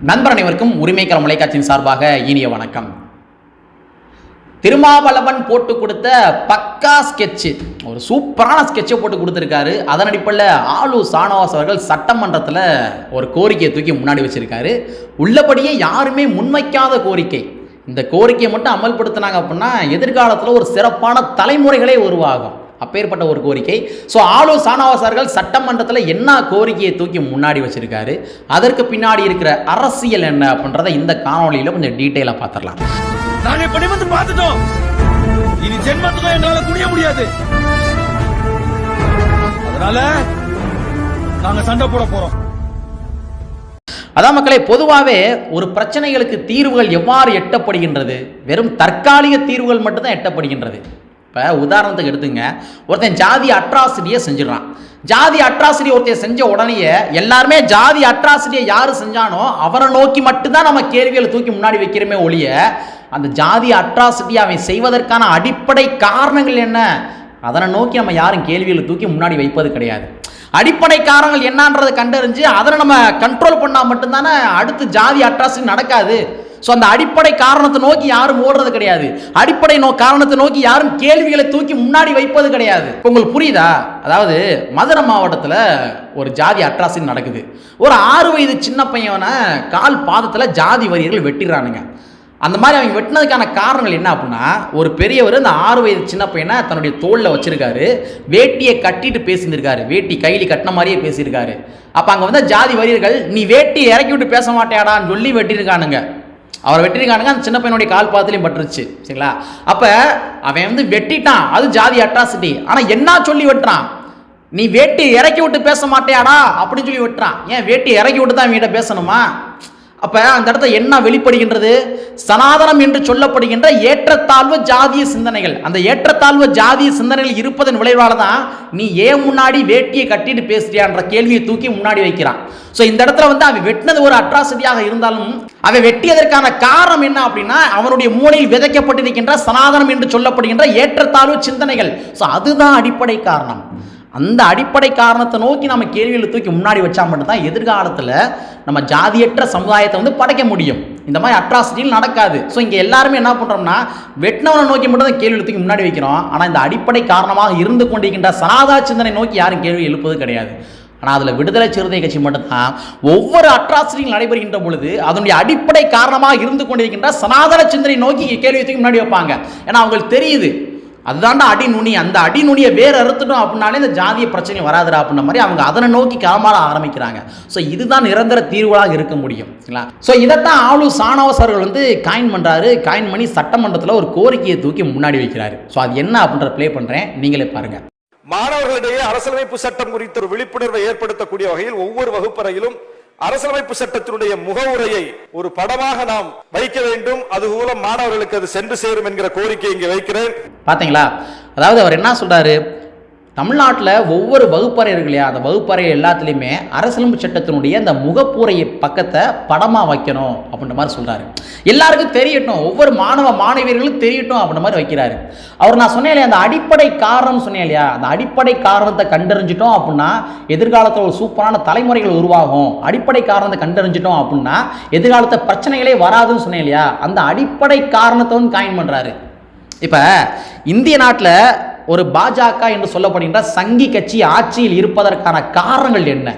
நண்பர் அனைவருக்கும் உரிமைக்கர தொலைக்காட்சியின் சார்பாக இனிய வணக்கம். திருமாவளவன் போட்டு கொடுத்த பக்கா ஸ்கெட்சு ஒரு சூப்பரான ஸ்கெட்சை போட்டு கொடுத்துருக்காரு. அதன் அடிப்படையில் ஆளு சானவாஸ் அவர்கள் சட்டமன்றத்தில் ஒரு கோரிக்கையை தூக்கி முன்னாடி வச்சிருக்காரு. உள்ளபடியே யாருமே முன்வைக்காத கோரிக்கை. இந்த கோரிக்கையை மட்டும் அமல்படுத்தினாங்க அப்படின்னா எதிர்காலத்தில் ஒரு சிறப்பான தலைமுறைகளே உருவாகும். அப்பேற்பட்ட ஒரு கோரிக்கை. ஸோ ஆளு சானவாஸ் அவர்கள் சட்டமன்றத்தில் என்ன கோரிக்கையை தூக்கி முன்னாடி வச்சிருக்காரு? அதற்கு பின்னாடி இருக்கிற அரசியல் என்ன அப்படின்றத இந்த காணொளியில் கொஞ்சம் டீட்டெயிலாக பார்த்துடலாம் பார்த்துட்டோம். இனி ஜென்மத்துக்கும் என்னால குனிய முடியாது. அதனால நாங்க சண்டை போட போறோம். அதான் மக்களே பொதுவாகவே ஒரு பிரச்சனைகளுக்கு தீர்வுகள் எவ்வாறு எட்டப்படுகின்றது? வெறும் தற்காலிக தீர்வுகள் மட்டும்தான் எட்டப்படுகின்றது. இப்போ உதாரணத்துக்கு எடுத்துங்க. ஒருத்தன் ஜாதி அட்ராசிட்டியை செஞ்சிடறான். ஜாதி அட்ராசிட்டி ஒருத்தன் செஞ்ச உடனேயே எல்லாருமே ஜாதி அட்ராசிட்டியை யார் செஞ்சானோ அவரை நோக்கி மட்டும்தான் நம்ம கேள்விகளை தூக்கி முன்னாடி வைக்கிறோமே ஒழிய அந்த ஜாதி அட்ராசிட்டி அவன் செய்வதற்கான அடிப்படை காரணங்கள் என்ன? அதனை நோக்கி நம்ம யாரும் கேள்விகளை தூக்கி முன்னாடி வைப்பது கிடையாது. அடிப்படை காரணங்கள் என்னன்றதை கண்டறிஞ்சு அதனை நம்ம கண்ட்ரோல் பண்ணால் மட்டும்தானே அடுத்து ஜாதி அட்ராசிட்டி நடக்காது. ஸோ அந்த அடிப்படை காரணத்தை நோக்கி யாரும் ஓடுறது கிடையாது. அடிப்படை நோ காரணத்தை நோக்கி யாரும் கேள்விகளை தூக்கி முன்னாடி வைப்பது கிடையாது. உங்களுக்கு புரியுதா? அதாவது மதுரை மாவட்டத்தில் ஒரு ஜாதி அட்ராசின் நடக்குது. ஒரு ஆறு வயது சின்ன பையனை கால் பாதத்தில் ஜாதி வரியர்கள் வெட்டிடுறானுங்க. அந்த மாதிரி அவங்க வெட்டினதுக்கான காரணங்கள் என்ன அப்படின்னா ஒரு பெரியவர் அந்த ஆறு வயது சின்ன பையனை தன்னுடைய தோளில் வச்சிருக்காரு. வேட்டியை கட்டிட்டு பேசியிருக்காரு வேட்டி கையில் கட்டின மாதிரியே பேசியிருக்காரு. அப்போ அங்கே வந்து ஜாதி வரியர்கள் நீ வேட்டியை இறக்கி விட்டு பேச மாட்டேடான்னு சொல்லி வெட்டியிருக்கானுங்க. அவரை வெட்டிருக்கானுங்க அந்த சின்ன பையனுடைய கால் பாத்திலையும் பட்டுருச்சு சரிங்களா? அப்போ அவன் வந்து வெட்டிட்டான் அது ஜாதி அட்ராசிட்டி ஆனால் என்ன சொல்லி வெட்டுறான்? நீ வேட்டி இறக்கி விட்டு பேச மாட்டேயாடா அப்படின்னு சொல்லி வெட்டுறான். ஏன் வேட்டி இறக்கி விட்டு தான் இவன்கிட்ட பேசணுமா? அப்போ அந்த இடத்துல என்ன வெளிப்படுகின்றது? சனாதனம் என்று சொல்லப்படுகின்ற ஏற்றத்தாழ்வு ஜாதிய சிந்தனைகள். அந்த ஏற்றத்தாழ்வு ஜாதிய சிந்தனைகள் இருப்பதன் விளைவால் தான் நீ ஏன் முன்னாடி வேட்டியை கட்டிட்டு பேசுறியான்ற கேள்வியை தூக்கி முன்னாடி வைக்கிறான். ஸோ இந்த இடத்துல வந்து அவன் வெட்டினது ஒரு அட்ராசிட்டியாக இருந்தாலும் அவன் வெட்டியதற்கான காரணம் என்ன அப்படின்னா அவனுடைய மூளையில் விதைக்கப்பட்டிருக்கின்ற சனாதனம் என்று சொல்லப்படுகின்ற ஏற்றத்தாழ்வு சிந்தனைகள். ஸோ அதுதான் அடிப்படை காரணம். அந்த அடிப்படை காரணத்தை நோக்கி நம்ம கேள்விகளை தூக்கி முன்னாடி வச்சா மட்டும்தான் எதிர்காலத்தில் நம்ம ஜாதியற்ற சமுதாயத்தை வந்து படைக்க முடியும். இந்த மாதிரி அட்ராசிட்டியில் நடக்காது. ஸோ இங்கே எல்லாருமே என்ன பண்ணுறோம்னா வெட்டினவனை நோக்கி மட்டும் தான் கேள்வி தூக்கி முன்னாடி வைக்கிறோம். ஆனால் இந்த அடிப்படை காரணமாக இருந்து கொண்டிருக்கின்ற சனாதா சிந்தனை நோக்கி யாரும் கேள்வி எழுப்பது கிடையாது. ஆனால் அதில் விடுதலை சிறுத்தை கட்சி மட்டும்தான் ஒவ்வொரு அட்ராசிட்டியும் நடைபெறுகின்ற பொழுது அதனுடைய அடிப்படை காரணமாக இருந்து கொண்டிருக்கின்ற சனாதன சிந்தனை நோக்கி கேள்வி தூக்கி முன்னாடி வைப்பாங்க. ஏன்னா அவங்களுக்கு தெரியுது. அதுதான்டா அடி நுனி. அந்த அடி நுனியை வேற அறுத்துட்டோம் அப்படின்னாலே இந்த ஜாதிய பிரச்சனை வராதுடா அப்படின்ற மாதிரி அவங்க அதனை நோக்கி களமாட ஆரம்பிக்கிறாங்க. ஸோ இதுதான் நிரந்தர தீர்வுகளாக இருக்க முடியும். சரிங்களா ஸோ இதைத்தான் ஆளு சானவாஸ் அவர்கள் வந்து காயின் பண்ணுறாரு காயின் பண்ணி சட்டமன்றத்தில் ஒரு கோரிக்கையை தூக்கி முன்னாடி வைக்கிறாரு. ஸோ அது என்ன அப்படின்ற ப்ளே பண்ணுறேன் நீங்களே பாருங்க. மாணவர்களிடையே அரசியலமைப்பு சட்டம் குறித்த ஒரு விழிப்புணர்வை ஏற்படுத்தக்கூடிய வகையில் ஒவ்வொரு வகுப்பறையிலும் அரசியலமைப்பு சட்டத்தினுடைய முகவுரையை ஒரு படமாக நாம் வைக்க வேண்டும். அது மூலம் மாணவர்களுக்கு அது சென்று சேரும் என்கிற கோரிக்கை இங்கே வைக்கிறேன். பாத்தீங்களா? அதாவது அவர் என்ன சொல்றாரு? தமிழ்நாட்டில் ஒவ்வொரு வகுப்பறை இருக்கு இல்லையா? அந்த வகுப்பறை எல்லாத்துலேயுமே அரசியலமைப்பு சட்டத்தினுடைய அந்த முகப்பூரை பக்கத்தை படமாக வைக்கணும் அப்படின்ற மாதிரி சொல்கிறாரு எல்லாருக்கும் தெரியட்டும் ஒவ்வொரு மாணவ மாணவியர்களும் தெரியட்டும் அப்படின்ற மாதிரி வைக்கிறாரு. அவர் நான் சொன்னேன் இல்லையா அந்த அடிப்படை காரணம் சொன்னேன் இல்லையா? அந்த அடிப்படை காரணத்தை கண்டறிஞ்சிட்டோம் அப்படின்னா எதிர்காலத்தில் ஒரு சூப்பரான தலைமுறைகள் உருவாகும். அடிப்படை காரணத்தை கண்டறிஞ்சிட்டோம் அப்படின்னா எதிர்காலத்தை பிரச்சனைகளே வராதுன்னு சொன்னேன் இல்லையா? அந்த அடிப்படை காரணத்தை வந்து காயின் பண்ணுறாரு இப்போ இந்திய நாட்டில் ஒரு பாஜக என்று சொல்லப்படுகின்ற சங்கி கட்சி ஆட்சியில் இருப்பதற்கான காரணங்கள் என்ன?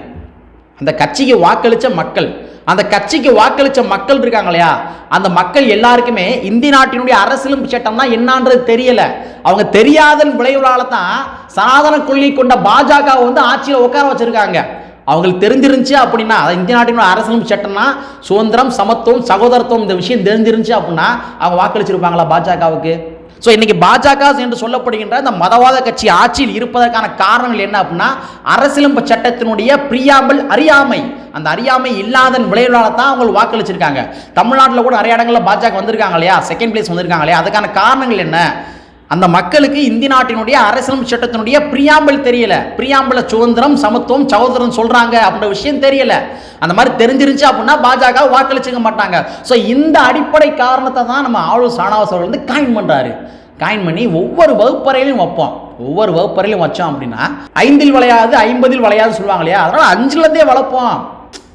அந்த கட்சிக்கு வாக்களித்த மக்கள் அந்த கட்சிக்கு வாக்களித்த மக்கள் இருக்காங்க இல்லையா? அந்த மக்கள் எல்லாருக்குமே இந்திய நாட்டினுடைய அரசியலும் சட்டம்னா என்னான்றது தெரியல. அவங்க தெரியாதன் விளைவுகளால தான் சனாதன கொள்கை கொண்ட பாஜக வந்து ஆட்சியில் உட்கார வச்சிருக்காங்க. அவங்களுக்கு தெரிஞ்சிருந்துச்சு அப்படின்னா இந்திய நாட்டினுடைய அரசியலும் சட்டம்னா சுதந்திரம் சமத்துவம் சகோதரத்துவம் இந்த விஷயம் தெரிஞ்சிருந்துச்சு அப்படின்னா அவங்க வாக்களிச்சிருப்பாங்களா பாஜகவுக்கு? ஸோ இன்றைக்கி பாஜக என்று சொல்லப்படுகின்ற இந்த மதவாத கட்சி ஆட்சியில் இருப்பதற்கான காரணங்கள் என்ன அப்படின்னா அரசியலமைப்பு சட்டத்தினுடைய பிரியாமல் அறியாமை. அந்த அறியாமை இல்லாத விளைவுகளால் தான் அவங்க வாக்களிச்சிருக்காங்க. தமிழ்நாட்டில் கூட நிறைய இடங்களில் பாஜக வந்திருக்காங்க இல்லையா? செகண்ட் பிளேஸ் வந்திருக்காங்க இல்லையா? அதுக்கான காரணங்கள் என்ன? அந்த மக்களுக்கு இந்தி நாட்டினுடைய அரசியலமைப்பு சட்டத்தினுடைய பிரியாம்பல் தெரியல. பிரியாம்பல சுதந்திரம் சமத்துவம் சகோதரம் சொல்றாங்க அப்படின்ற விஷயம் தெரியல. அந்த மாதிரி தெரிஞ்சிருச்சு அப்படின்னா பாஜக வாக்களிச்சுக்க மாட்டாங்க. ஸோ இந்த அடிப்படை காரணத்தை தான் நம்ம ஆளு சாணாவாஸ் அவர்கள் வந்து காயின் பண்றாரு. காயின் பண்ணி ஒவ்வொரு வகுப்பறையிலையும் வைப்போம். ஒவ்வொரு வகுப்பறையிலும் வச்சோம் அப்படின்னா ஐந்தில் விளையாது ஐம்பதில் விளையாது சொல்லுவாங்க இல்லையா? அதனால அஞ்சுலேருந்தே வளர்ப்போம்.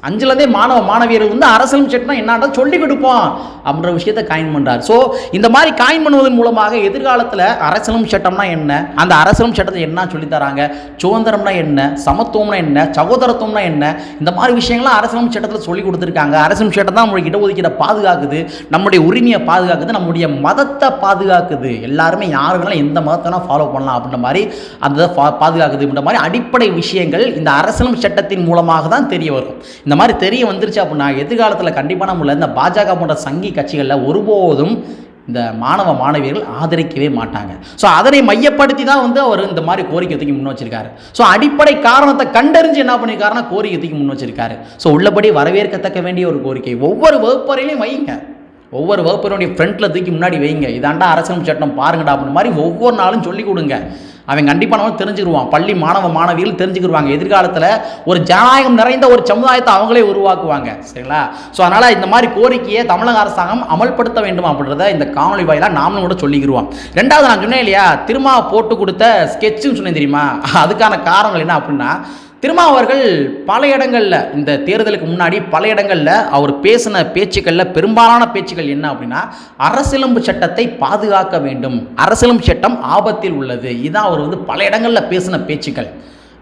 அஞ்சுலேருந்தே மாணவ மாணவியர்கள் வந்து அரசியல் சட்டம் என்ன சொல்லி கொடுப்போம் அப்படின்ற விஷயத்தை காயின் பண்ணுறார் ஸோ இந்த மாதிரி காயின் பண்ணுவதன் மூலமாக எதிர்காலத்தில் அரசியலும் சட்டம்னா என்ன? அந்த அரசியலும் சட்டத்தை என்ன சொல்லித்தராங்க சுதந்திரம்னா என்ன? சமத்துவம்னா என்ன? சகோதரத்துவம்னா என்ன? இந்த மாதிரி விஷயங்கள்லாம் அரசியலும் சட்டத்தில் சொல்லி கொடுத்துருக்காங்க. அரசியல் சட்டம் தான் நம்மளுடைய இடஒதுக்கீடை பாதுகாக்குது. நம்முடைய உரிமையை பாதுகாக்குது. நம்முடைய மதத்தை பாதுகாக்குது. எல்லாருமே யார் வேணாலும் எந்த மதத்தை ஃபாலோ பண்ணலாம் அப்படின்ற மாதிரி அந்த பா- பாதுகாக்குது அப்படின்ற மாதிரி அடிப்படை விஷயங்கள் இந்த அரசியலும் சட்டத்தின் மூலமாக தான் தெரிய வரும். இந்த மாதிரி தெரிய வந்துருச்சு அப்படின்னா எதிர்காலத்தில் கண்டிப்பாக நம்மள இந்த பாஜக போன்ற சங்கி கட்சிகளில் ஒருபோதும் இந்த மாணவ மாணவியர்கள் ஆதரிக்கவே மாட்டாங்க. ஸோ அதனை மையப்படுத்தி தான் வந்து அவர் இந்த மாதிரி கோரிக்கை தூக்கி முன் வச்சிருக்காரு. ஸோ அடிப்படை காரணத்தை கண்டறிஞ்சு என்ன பண்ணியிருக்காருன்னா கோரிக்கை தூக்கி முன் வச்சிருக்காரு. ஸோ உள்ளபடி வரவேற்கத்தக்க வேண்டிய ஒரு கோரிக்கை. ஒவ்வொரு வகுப்பறையிலையும் வைங்க. ஒவ்வொரு வகுப்பினுடைய ஃப்ரண்ட்டில் தூக்கி முன்னாடி வைங்க. இதாண்டா அரசியல் சட்டம் பாருங்கடா அப்படின்ற மாதிரி ஒவ்வொரு நாளும் சொல்லிக் கொடுங்க. அவன் கண்டிப்பானவன் தெரிஞ்சுக்கிடுவான். பள்ளி மாணவ மாணவிகள் தெரிஞ்சுக்கிடுவாங்க. எதிர்காலத்தில் ஒரு ஜனநாயகம் நிறைந்த ஒரு சமுதாயத்தை அவங்களே உருவாக்குவாங்க. சரிங்களா? ஸோ அதனால் இந்த மாதிரி கோரிக்கையை தமிழக அரசாங்கம் அமல்படுத்த வேண்டும் அப்படின்றத இந்த காணொலி வாயிலாக நாமளும் கூட சொல்லிக்கிடுவோம். ரெண்டாவது நான் சொன்னேன் இல்லையா? திருமா போட்டு கொடுத்த ஸ்கெட்சுன்னு சொன்னேன் தெரியுமா? அதுக்கான காரணங்கள் என்ன அப்படின்னா திருமாவர்கள் பல இடங்களில் இந்த தேர்தலுக்கு முன்னாடி பல இடங்களில் அவர் பேசின பேச்சுக்களில் பெரும்பாலான பேச்சுக்கள் என்ன அப்படின்னா அரசியலம்பு சட்டத்தை பாதுகாக்க வேண்டும். அரசியலம்பு சட்டம் ஆபத்தில் உள்ளது. இதான் அவர் வந்து பல இடங்களில் பேசின பேச்சுக்கள்.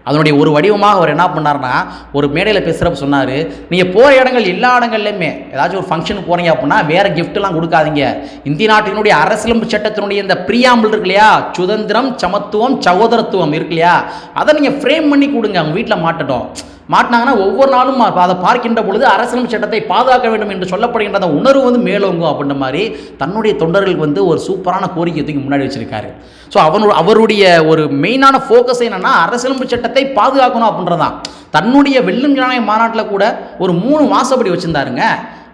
அதனுடைய ஒரு வடிவமாக அவர் என்ன பண்ணார்னா ஒரு மேடையில் பேசுகிறப்ப சொன்னார் நீங்கள் போகிற இடங்கள் எல்லா இடங்கள்லையுமே ஏதாச்சும் ஒரு ஃபங்க்ஷனுக்கு போகிறீங்க அப்படின்னா வேறு கிஃப்ட்லாம் கொடுக்காதீங்க. இந்திய நாட்டினுடைய அரசியலமைப்பு சட்டத்தினுடைய இந்த பிரியாம்பிள் இருக்கு இல்லையா? சுதந்திரம் சமத்துவம் சகோதரத்துவம் இருக்கு இல்லையா? அதை நீங்கள் ஃப்ரேம் பண்ணி கொடுங்க. அவங்க வீட்டில் மாட்டட்டும். மாட்டினாங்கன்னா ஒவ்வொரு நாளும் அதை பார்க்கின்ற பொழுது அரசியலமைப்பு சட்டத்தை பாதுகாக்க வேண்டும் என்று சொல்லப்படுகின்ற அந்த உணர்வு வந்து மேலோங்கும் அப்படின்ற மாதிரி தன்னுடைய தொண்டர்களுக்கு வந்து ஒரு சூப்பரான கோரிக்கை தூக்கி முன்னாடி வச்சிருக்காரு. ஸோ அவனு அவருடைய ஒரு மெயினான ஃபோக்கஸ் என்னென்னா அரசியலமைப்பு சட்டத்தை பாதுகாக்கணும் அப்படின்றதான். தன்னுடைய வெள்ளும் ஜனநாயக மாநாட்டில் கூட ஒரு மூணு வாசப்படி வச்சுருந்தாருங்க.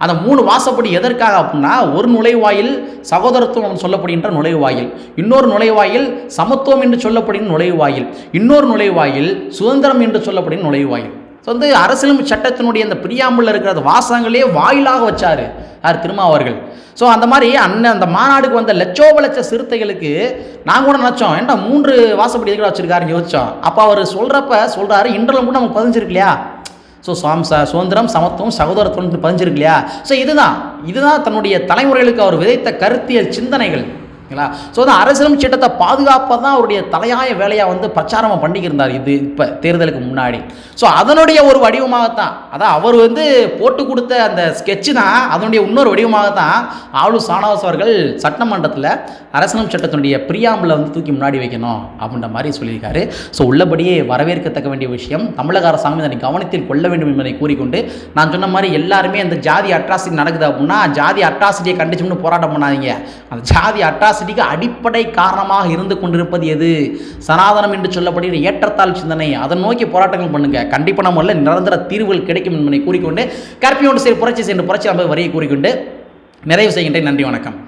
அந்த மூணு வாசப்படி எதற்காக அப்படின்னா ஒரு நுழைவாயில் சகோதரத்துவம் சொல்லப்படுகின்ற நுழைவாயில் இன்னொரு நுழைவாயில் சமத்துவம் என்று சொல்லப்படுகின்ற நுழைவாயில் இன்னொரு நுழைவாயில் சுதந்திரம் என்று சொல்லப்படுகின்ற நுழைவாயில். ஸோ வந்து அரசியலமைப்பு சட்டத்தினுடைய அந்த பிரியாம்பில் இருக்கிற அந்த வாசகங்களே வாயிலாக வச்சாரு யார் திருமாவர்கள். ஸோ அந்த மாதிரி அண்ணன் அந்த மாநாடுக்கு வந்த லட்சோப லட்ச சிறுத்தைகளுக்கு நாங்கள் கூட நினச்சோம் ஏன்டா மூன்று வாசப்படி எதுக்கு வச்சுருக்காருன்னு யோசிச்சோம். அப்போ அவர் சொல்கிறப்ப சொல்கிறாரு இன்றளவும் கூட நமக்கு பதிஞ்சிருக்கு இல்லையா? ஸோ சுவாம் ச சுதந்திரம் சமத்துவம் சகோதரத்துவம் பதிஞ்சிருக்கு இல்லையா? ஸோ இதுதான் இதுதான் தன்னுடைய தலைமுறைகளுக்கு அவர் விதைத்த கருத்தியல் சிந்தனைகள். ஓகேங்களா? ஸோ அந்த அரசியலமைப்பு சட்டத்தை பாதுகாப்பது தான் அவருடைய தலையாய வேலையாக வந்து பிரச்சாரம் பண்ணிக்கிருந்தார் இது இப்போ தேர்தலுக்கு முன்னாடி. ஸோ அதனுடைய ஒரு வடிவமாகத்தான் அதான் அவர் வந்து போட்டு கொடுத்த அந்த ஸ்கெட்சு தான் அதனுடைய இன்னொரு வடிவமாகத்தான் ஆளு சானவாஸ் அவர்கள் சட்டமன்றத்தில் அரசியலமைப்பு சட்டத்தினுடைய பிரியாம்பில் வந்து தூக்கி முன்னாடி வைக்கணும் அப்படின்ற மாதிரி சொல்லியிருக்காரு. ஸோ உள்ளபடியே வரவேற்கத்தக்க வேண்டிய விஷயம் தமிழக அரசாங்கம் இதனை கவனத்தில் கொள்ள வேண்டும் என்பதை கூறிக்கொண்டு நான் சொன்ன மாதிரி எல்லாருமே அந்த ஜாதி அட்ராசிட்டி நடக்குது அப்படின்னா ஜாதி அட்ராசிட்டியை கண்டிச்சுன்னு போராட்டம் பண்ணாதீங்க. அந்த ஜாதி அட்ராசிட்டிக்கு அடிப்படை காரணமாக இருந்து கொண்டிருப்பது எது? சனாதனம் என்று சொல்லப்படுகிற ஏற்றத்தாழ் சிந்தனை. அதன் நோக்கி போராட்டங்கள் பண்ணுங்க. கண்டிப்பாக நம்ம நிரந்தர தீர்வுகள் கிடைக்கும் என்பதை கூறிக்கொண்டு கற்பியோடு சரி புரட்சி சென்று புரட்சி அமைப்பு வரையை கூறிக்கொண்டு நிறைவு செய்கின்றேன். நன்றி வணக்கம்.